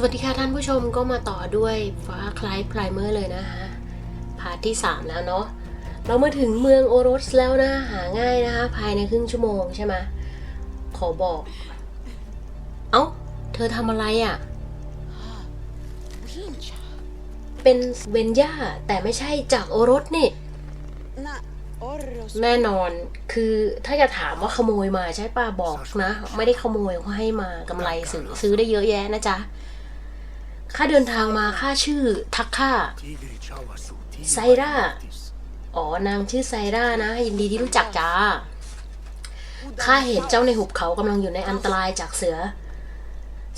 สวัสดีค่ะท่านผู้ชมก็มาต่อด้วยฟ้าคล้ายไพรเมอร์เลยนะคะพาร์ทที่ 3 แล้วเนาะเรามาถึงเมืองโอรสแล้วนะหาง่ายนะคะ ภายในครึ่งชั่วโมงใช่ไหมขอบอก เอ้า เธอทำอะไรอะ่ะ Wincha. เป็นเวนย่าแต่ไม่ใช่จากโอรสนี่ Na orros. แน่นอนคือถ้าจะถามว่าขโมยมาใช่ป่ะบอกนะ ไม่ได้ขโมยเขาให้มากำไรซื้อซื้อได้เยอะแยะนะจ๊ะ ค่าเดินทางมาค่าชื่อทักค่าไซร่า อ๋อ นางชื่อไซร่านะ ยินดีที่รู้จักจ้า ข้าเห็นเจ้าในหุบเขากำลังอยู่ในอันตรายจากเสือ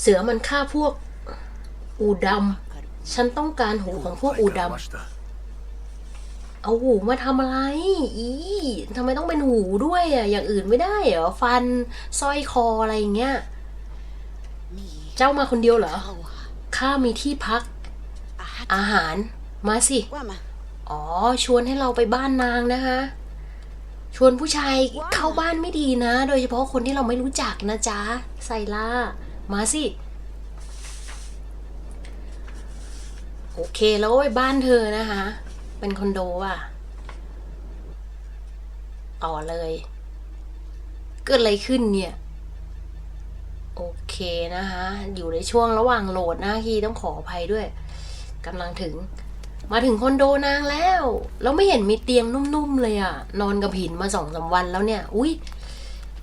เสือมันฆ่าพวก อูดำ ฉันต้องการหูของพวกอูดำ เอาหูมาทำอะไร อีทำไมต้องเป็นหูด้วยอะ อย่างอื่นไม่ได้เหรอ ฟันสร้อยคออะไรอย่างเงี้ย เจ้ามาคนเดียวเหรอ ข้ามีที่พัก Ahat. อาหารมาสิ Wama. อ๋อ ชวนให้เราไปบ้านนางนะคะ ชวนผู้ชายเข้าบ้านไม่ดีนะ โดยเฉพาะคนที่เราไม่รู้จักนะจ๊ะไซล่า มาสิ โอเคแล้วก็ไปบ้านเธอนะคะ เป็นคอนโดอะ ต่อเลย เกิดอะไรขึ้นเนี่ย โอเคนะคะ อยู่ในช่วงระหว่างโหลดนะคีต้องขออภัยด้วยกำลังถึง มาถึงคอนโดนางแล้ว แล้วไม่เห็นมีเตียงนุ่มๆเลยอะนอนกับหินมาสองสามวันแล้วเนี่ย อุ้ย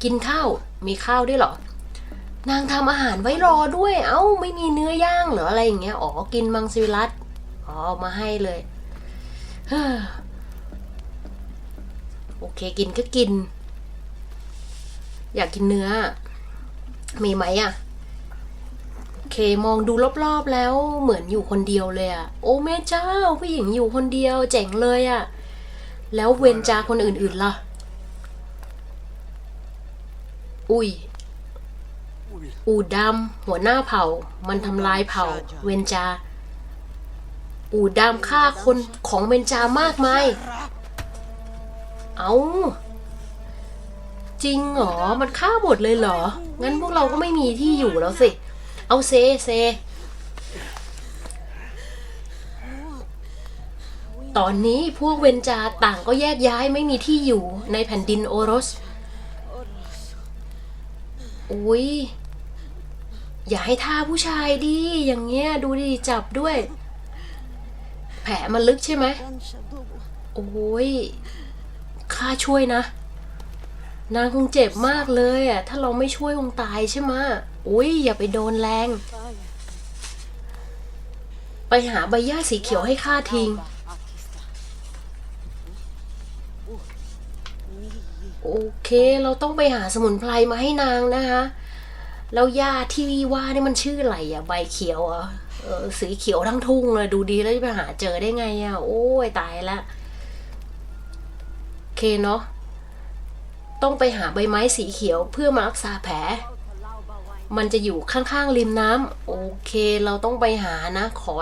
กินข้าวมีข้าวด้วยเหรอ นางทำอาหารไว้รอด้วย เอ้าไม่มีเนื้อย่างหรืออะไรอย่างเงี้ยอ๋อกินมังสวิรัตอ๋อมาให้เลยเฮ้อโอเคกินก็กิน อยากกินเนื้อ มีไหมอะโอเคมองดูรอบๆแล้วเหมือนอยู่คนเดียวเลยอะโอ้แม่เจ้าผู้หญิงอยู่คนเดียวเจ๋งเลยอะแล้วเวนจาคนอื่นๆล่ะ อุ้ยอูดำหัวหน้าเผ่า มันทำลายเผ่า เวนจา อูดำฆ่าคนของเวนจามากมาย เอา จริงเหรอ มันฆ่าหมดเลยเหรอ งั้นพวกเราก็ไม่มีที่อยู่แล้วสิ เอาเซเซ ตอนนี้พวกเวนจาต่างก็แยกย้ายไม่มีที่อยู่ในแผ่นดินโอรส อุ้ย อย่าให้ท่าผู้ชายดิ อย่างเงี้ยดูดิจับด้วย แผลมันลึกใช่ไหม โอ้ยข้าช่วยนะ นางคงเจ็บมากเลยอะ ถ้าเราไม่ช่วยคงตายใช่ไหมอุ้ยอย่าไปโดนแรง ไปหาใบหญ้าสีเขียวให้ข้าทิ้ง โอเค เราต้องไปหาสมุนไพรมาให้นางนะคะแล้วหญ้าที่ว่านี่มันชื่ออะไรอะ ใบเขียวเอะเอสีเขียวทั้งทุ่งเลย ดูดีแล้วจะไปหาเจอได้ไงอะ โอ้ยตายละ โอเคเนาะ ต้องไปหาใบไม้สีเขียวเพื่อมารักษาแผล มันจะอยู่ข้างๆริมน้ำโอเค เราต้องไปหานะ ขอ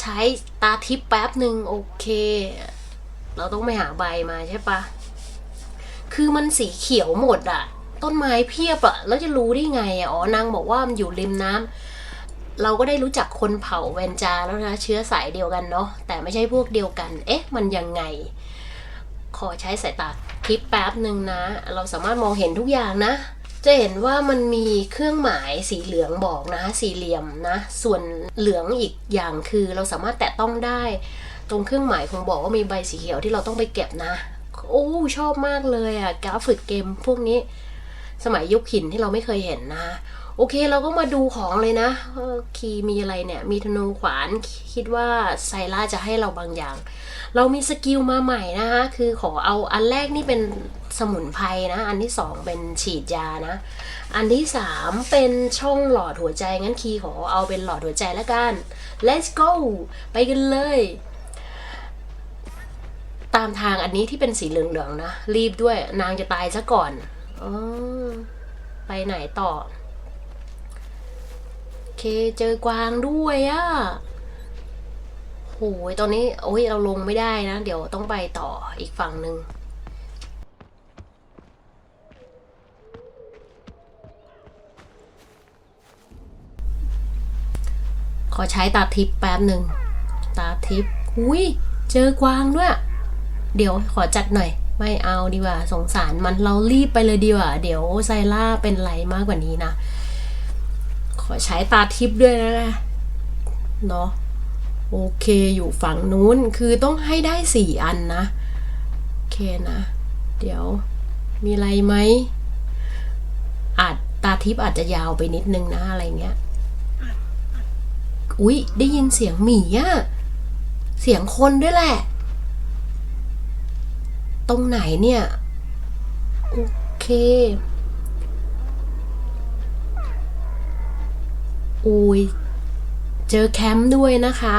ใช้ตาทิพย์แป๊บหนึ่งโอเค เราต้องไปหาใบมาใช่ปะคือมันสีเขียวหมดอะต้นไม้เพียบอะแล้วจะรู้ได้ไงอะอ๋อนางบอกว่ามันอยู่ริมน้ำเราก็ได้รู้จักคนเผ่าแวนจาแล้วนะเชื้อสายเดียวกันเนาะแต่ไม่ใช่พวกเดียวกัน เอ๊ะ มันยังไง อใช้สายตาทิพย์แป๊บหนึ่งนะ เราสามารถมองเห็นทุกอย่างนะ จะเห็นว่ามันมีเครื่องหมายสีเหลืองบอกนะ สี่เหลี่ยมนะ ส่วนเหลืองอีกอย่างคือเราสามารถแตะต้องได้ ตรงเครื่องหมายคงบอกว่ามีใบสีเขียวที่เราต้องไปเก็บนะ โอ้ชอบมากเลยอะกราฟิกเกมพวกนี้ สมัยยุคหินที่เราไม่เคยเห็นนะ โอเคเราก็มาดูของเลยนะคีมีอะไรเนี่ย มีธนูขวานคิดว่าไซล่าจะให้เราบางอย่าง เรามีสกิลมาใหม่นะคะคือขอเอาอันแรกนี่เป็นสมุนไพรนะ อันที่สองเป็นฉีดยานะ อันที่สามเป็นช่องหลอดหัวใจงั้นคีขอเอาเป็นหลอดหัวใจแล้วกัน let's go ไปกันเลย ตามทางอันนี้ที่เป็นสีเหลืองๆนะ รีบด้วยนางจะตายซะก่อนออไปไหนต่อ เคเจอกวางด้วยอะโหยตอนนี้โอ้ยเราลงไม่ได้นะ เดี๋ยวต้องไปต่ออีกฝั่งหนึ่งขอใช้ตาทิพย์แป๊บหนึ่ง ตาทิพย์อุ้ย เจอกวางด้วย เดี๋ยวขอจัดหน่อย ไม่เอาดีกว่า สงสารมันเรารีบไปเลยดีกว่า เดี๋ยวไซล่าเป็นไรมากกว่านี้นะ ขอใช้ตาทิพย์ด้วยนะเนาะโอเคอยู่ฝั่งนู้นคือต้องให้ได้สี่อันนะ โอเคนะ เดี๋ยวมีอะไรไหมอาจตาทิพย์อาจจะยาวไปนิดนึงนะอะไรเงี้ย อุ๊ย ได้ยินเสียงหมีอะเสียงคนด้วยแหละ ตรงไหนเนี่ย โอเค อุ้ยเจอแคมป์ด้วยนะคะ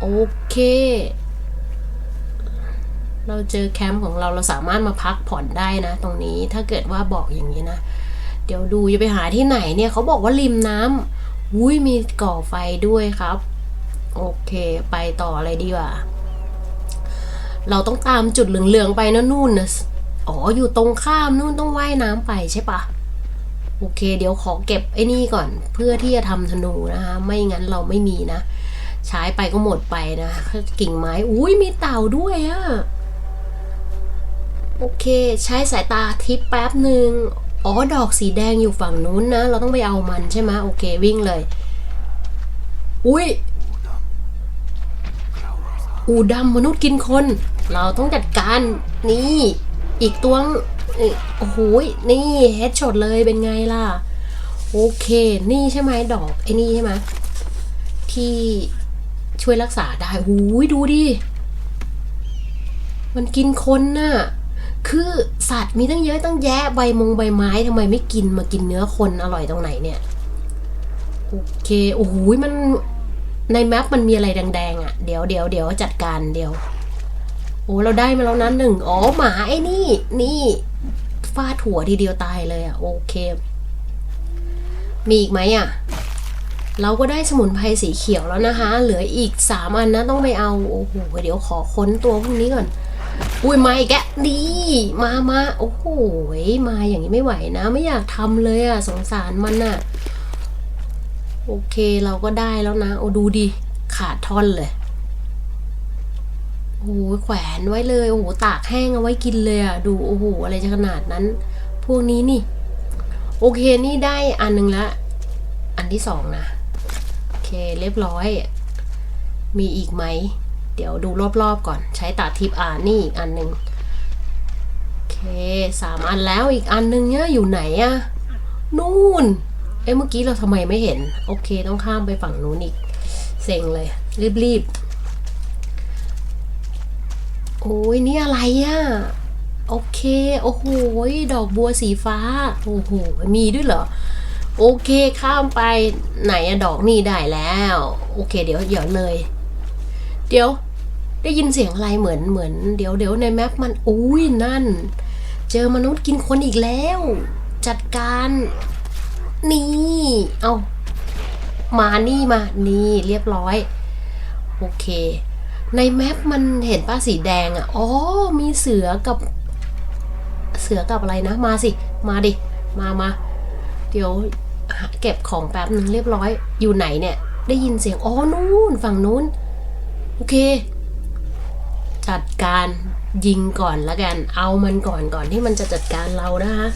โอเค เราเจอแคมป์ของเราเราสามารถมาพักผ่อนได้นะ ตรงนี้ถ้าเกิดว่าบอกอย่างนี้นะ เดี๋ยวดูจะไปหาที่ไหนเนี่ยเขาบอกว่าริมน้ำอุ้ยมีก่อไฟด้วยครับ โอเคไปต่ออะไรดีว่าเราต้องตามจุดเหลืองๆไปนะนู่นนะอ๋ออยู่ตรงข้ามนู่นต้องว่ายน้ำไปใช่ปะ โอเค เดี๋ยวขอเก็บไอ้นี่ก่อน เพื่อที่จะทำธนูนะคะ ไม่งั้นเราไม่มีนะ ใช้ไปก็หมดไปนะกิ่งไม้ อุ้ยมีเต่าด้วยอะโอเค ใช้สายตาทิพย์แป๊บหนึ่งอ๋อ ดอกสีแดงอยู่ฝั่งนู้นนะ เราต้องไปเอามันใช่ไหมโอเค วิ่งเลย อุ้ยอูดำมนุษย์กินคน เราต้องจัดการนี่ อีกตัวง โอ้โหนี่เฮดช็อตเลยเป็นไงล่ะ โอเค นี่ใช่ไหมดอกไอ้นี่ใช่ไหมที่ช่วยรักษาได้หูยดูดิ มันกินคนน่ะ คือสัตว์มีตั้งเยอะตั้งแยะใบมงใบไม้ทำไมไม่กินมากินเนื้อคนอร่อยตรงไหนเนี่ย โอเค โอ้โหมันในแมปมันมีอะไรแดงๆอะ่ะ เดี๋ยวเดี๋ยวเดี๋ยวจัดการเดี๋ยว โอ้เราได้มาแล้วนั้นหนึ่งอ๋อหมาไอ้นี่ นี่าดหัวทีเดียวตายเลยอะ่ะ โอเค มีอีกไหมอะ่ะ เราก็ได้สมุนไพรสีเขียวแล้วนะคะ เหลืออีกสามอันนะต้องไปเอา โอ้โห เดี๋ยวขอค้นตัวพวกนี้ก่อน อุ้ยมาอีกแกดีมามาโอ้โห มาอย่างนี้ไม่ไหวนะ ไม่อยากทำเลยอะสงสารมันอะ โอเคเราก็ได้แล้วนะ โอ้ดูดิ ขาดท่อนเลย โอ้โหแขวนไว้เลย โอ้โหตากแห้งเอาไว้กินเลยอะดูโอ้โหอะไรจะขนาดนั้น พวกนี้นี่ โอเคนี่ได้อันหนึ่งละ อันที่สองนะ โอเคเรียบร้อย มีอีกไหม เดี๋ยวดูรอบๆก่อน ใช้ตาทิพย์อ่านนี่อีกอันหนึ่งโอเคสามอันแล้วอีกอันหนึ่งเนี่ยอยู่ไหนอะนู่น เอ้เมื่อกี้เราทำไมไม่เห็น โอเคต้องข้ามไปฝั่งนู้นอีก เซ็งเลย รีบๆ โอ้ยนี่อะไรอะโอเค โอ้โหดอกบัวสีฟ้า โอ้โห มีด้วยเหรอ โอเค ข้ามไปไหนอะดอกนี่ได้แล้ว โอเค เดี๋ยวเดี๋ยวเลย เดี๋ยว ได้ยินเสียงอะไรเหมือนเหมือน เดี๋ยวเดี๋ยวในแมปมันอุ้ยนั่น เจอมนุษย์กินคนอีกแล้ว จัดการนี่ เอามานี่มา นี่เรียบร้อย โอเค ในแมปมันเห็นป้าสีแดงอะ่ะ อ๋อ มีเสือกับ เสือกับอะไรนะ มาสิ มาดิ มามา เดี๋ยวเก็บของแป๊บหนึ่งเรียบร้อย อยู่ไหนเนี่ย ได้ยินเสียง อ๋อ นู่น ฝั่งนู้น โอเค จัดการยิงก่อนละกัน เอามันก่อนก่อนที่มันจะจัดการเรานะคะ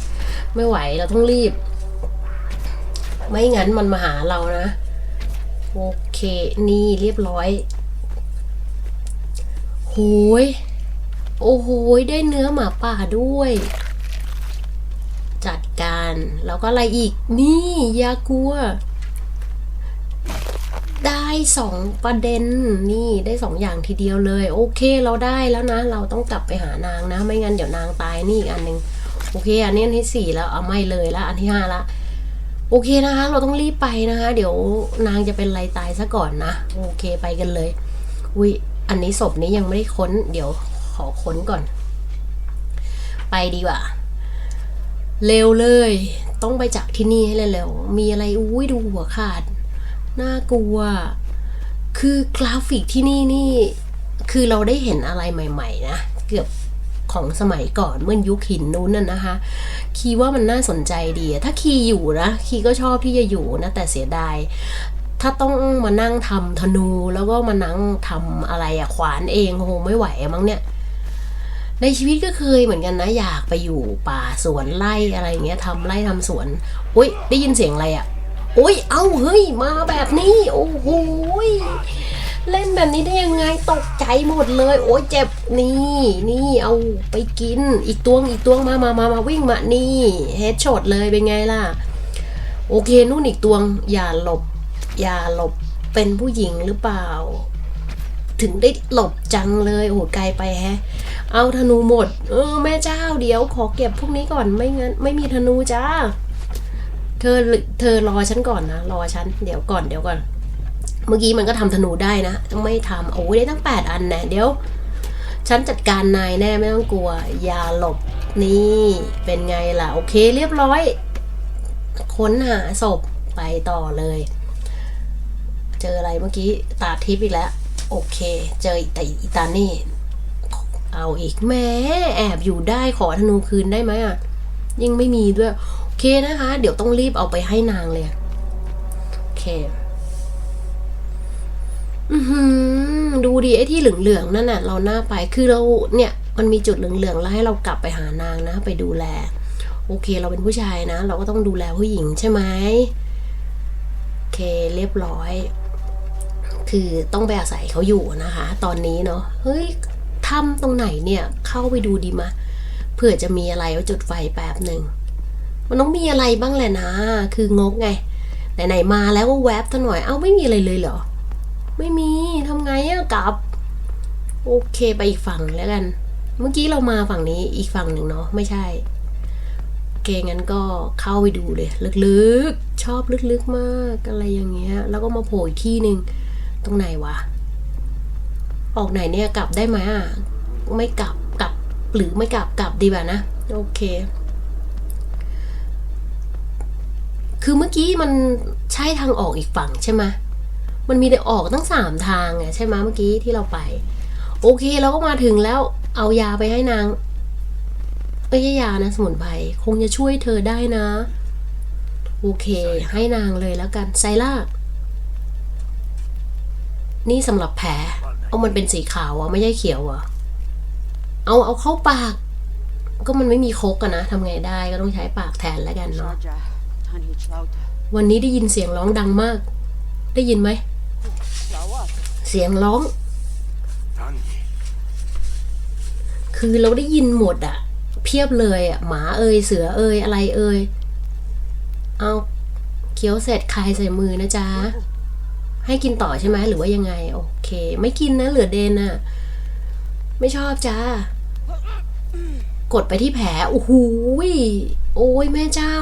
ไม่ไหวเราต้องรีบ ไม่งั้นมันมาหาเรานะ โอเค นี่เรียบร้อย โหย โอ้โหยได้เนื้อหมาป่าด้วย จัดการ แล้วก็อะไรอีก นี่ยากัว ได้สองประเด็น นี่ได้สองอย่างทีเดียวเลย โอเคเราได้แล้วนะ เราต้องกลับไปหานางนะ ไม่งั้นเดี๋ยวนางตายนี่อีกอันหนึ่งโอเค อันนี้อันที่สี่แล้วเอาไม่เลยแล้ว อันที่ห้าละโอเคนะคะ เราต้องรีบไปนะคะ เดี๋ยวนางจะเป็นไรตายซะก่อนนะ โอเคไปกันเลย อุ้ย อันนี้ศพนี้ยังไม่ได้ค้น เดี๋ยวขอค้นก่อน ไปดีกว่า เร็วเลย ต้องไปจากที่นี่ให้เร็วๆ มีอะไรอุ้ยดูหัวขาด น่ากลัว คือกราฟิกที่นี่นี่ คือเราได้เห็นอะไรใหม่ ๆ นะ เกือบของสมัยก่อนเมื่อยุคหินนู้นน่ะนะคะ คีว่ามันน่าสนใจดี ถ้าคีอยู่นะ คีก็ชอบที่จะอยู่นะ แต่เสียดาย ถ้าต้องมานั่งทำธนูแล้วก็มานั่งทำอะไรอะขวานเองคงไม่ไหวมั้งเนี่ย ในชีวิตก็เคยเหมือนกันนะ อยากไปอยู่ป่าสวนไร่อะไรเงี้ยทำไร่ทำสวนอุ้ยได้ยินเสียงอะไรอะ่ะอุ้ยเอ้าเฮ้ยมาแบบนี้โอ้โหเล่นแบบนี้ได้ยังไงตกใจหมดเลย โอ้ยเจ็บนี่นี่เอาไปกิน อีกตัวงอีกตัวงมามามามาวิ่งมานี่เฮดช็อตเลยเป็นไงล่ะ โอเคนู่นอีกตัวงอย่าหลบ อย่าหลบเป็นผู้หญิงหรือเปล่า ถึงได้หลบจังเลยโอ้โหไกลไปแฮะ เอาธนูหมด เออแม่เจ้าเดี๋ยวขอเก็บพวกนี้ก่อนไม่งั้น ไม่มีธนูจ้าเธอเธอรอฉันก่อนนะรอฉันเดี๋ยวก่อนเดี๋ยวก่อน เมื่อกี้มันก็ทำธนูได้นะไม่ทำโอ้ยได้ตั้งแปดอันแน่เดี๋ยว ฉันจัดการนายแน่ไม่ต้องกลัว อย่าหลบนี่เป็นไงล่ะ โอเคเรียบร้อย ค้นหาศพไปต่อเลย เมื่อกี้ตาทิพย์อีกแล้ว โอเค เจอแต่อีตานี่ เอาอีกแม่แอบอยู่ได้ขอธนูคืนได้ไหมอะยิ่งไม่มีด้วย โอเคนะคะ เดี๋ยวต้องรีบเอาไปให้นางเลย โอเค อือดูดิไอ้ที่เหลืองๆนั่นน่ะ เราหน้าไปคือเราเนี่ย มันมีจุดเหลืองๆแล้วให้เรากลับไปหานางนะ ไปดูแล โอเค เราเป็นผู้ชายนะ เราก็ต้องดูแลผู้หญิงใช่ไหมโอเค เรียบร้อย คือต้องไปอาศัยเขาอยู่นะคะ ตอนนี้เนาะเฮ้ยถ้ำตรงไหนเนี่ยเข้าไปดูดีมะเผื่อจะมีอะไรไว้จุดไฟแป๊บหนึ่งมันต้องมีอะไรบ้างแหละนะ คืองกไงไหนๆมาแล้วก็แวบซะหน่อย เอ้าไม่มีอะไรเลยเหรอ ไม่มีทำไงอะกลับ โอเคไปอีกฝั่งแล้วกัน เมื่อกี้เรามาฝั่งนี้อีกฝั่งหนึ่งเนาะไม่ใช่โอเคงั้นก็เข้าไปดูเลย ลึกๆ ชอบลึกๆมากอะไรอย่างเงี้ย แล้วก็มาโผล่อีกที่หนึ่ง ตรงไหนวะ ออกไหนเนี่ยกลับได้ไหมอะ ไม่กลับกลับ หรือไม่กลับกลับดีกว่านะ โอเค คือเมื่อกี้มันใช่ทางออกอีกฝั่งใช่ไหมมันมีแต่ออกตั้งสามทางไงใช่ไหมเมื่อกี้ที่เราไป โอเคเราก็มาถึงแล้วเอายาไปให้นางไม่ใช่ยานะสมุนไพรคงจะช่วยเธอได้นะ โอเค ให้นางเลยแล้วกันไซล่า นี่สำหรับแผลเอามันเป็นสีขาวอะไม่ใช่เขียวอะเอาเอาเข้าปาก ก็มันไม่มีคกอะนะทำไงได้ก็ต้องใช้ปากแทนแล้วกันเนาะ Georgia, honey, Clouda. วันนี้ได้ยินเสียงร้องดังมาก ได้ยินไหม Flower. เสียงร้อง何คือเราได้ยินหมดอะเพียบเลยอะหมาเอ่ยเสือเอ่ยอะไรเอ่ยเอาเคี้ยวเสร็จคายใส่มือนะจ๊ะ ให้กินต่อใช่ไหมหรือว่ายังไง โอเค ไม่กินนะเหลือเดนอะไม่ชอบจ้ากดไปที่แผลโอ้โหโอ้ยแม่เจ้า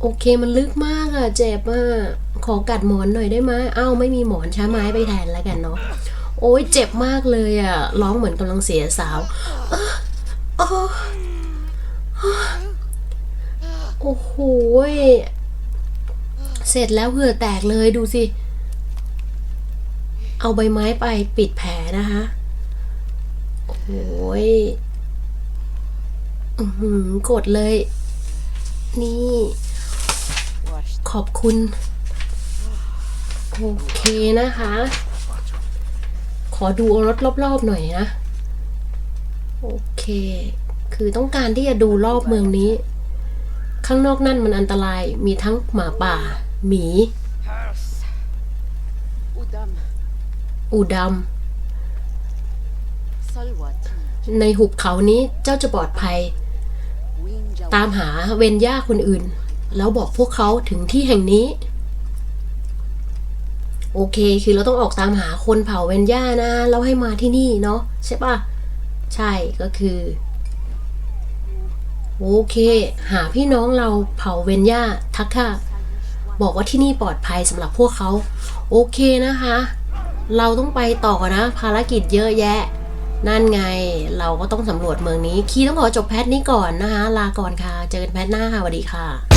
โอเคมันลึกมากอะเจ็บอะขอกัดหมอนหน่อยได้ไหมอ้าวไม่มีหมอนใช้ไม้ไปแทนแล้วกันเนาะโอ้ยเจ็บมากเลยอะร้องเหมือนกำลังเสียสาวโอ้โห เสร็จแล้วเหงื่อแตกเลยดูสิ เอาใบไม้ไปปิดแผลนะคะ โอ้ยอือหือกดเลย นี่ ขอบคุณ โอเคนะคะ ขอดูรถรอบๆหน่อยนะ โอเค คือต้องการที่จะดูรอบเมืองนี้ ข้างนอกนั่นมันอันตราย มีทั้งหมาป่า หมี Hearth. Udam. อูด Salwati. ำในหุบเขานี้เจ้าจะปลอดภัย Winja. ตามหาเวนย่าคนอื่น แล้วบอกพวกเขาถึงที่แห่งนี้ โอเคคือเราต้องออกตามหาคนเผ่าเวนย่านะ แล้วให้มาที่นี่เนาะใช่ปะใช่ก็คือโอเค หาพี่น้องเราเผ่าเวนย่าทักค่ะ บอกว่าที่นี่ปลอดภัยสำหรับพวกเขา โอเคนะคะ เราต้องไปต่อนะภารกิจเยอะแยะ นั่นไงเราก็ต้องสำรวจเมืองนี้ คีต้องขอจบแพทนี้ก่อนนะคะ ลาก่อนค่ะ เจอกันแพทหน้าค่ะสวัสดีค่ะ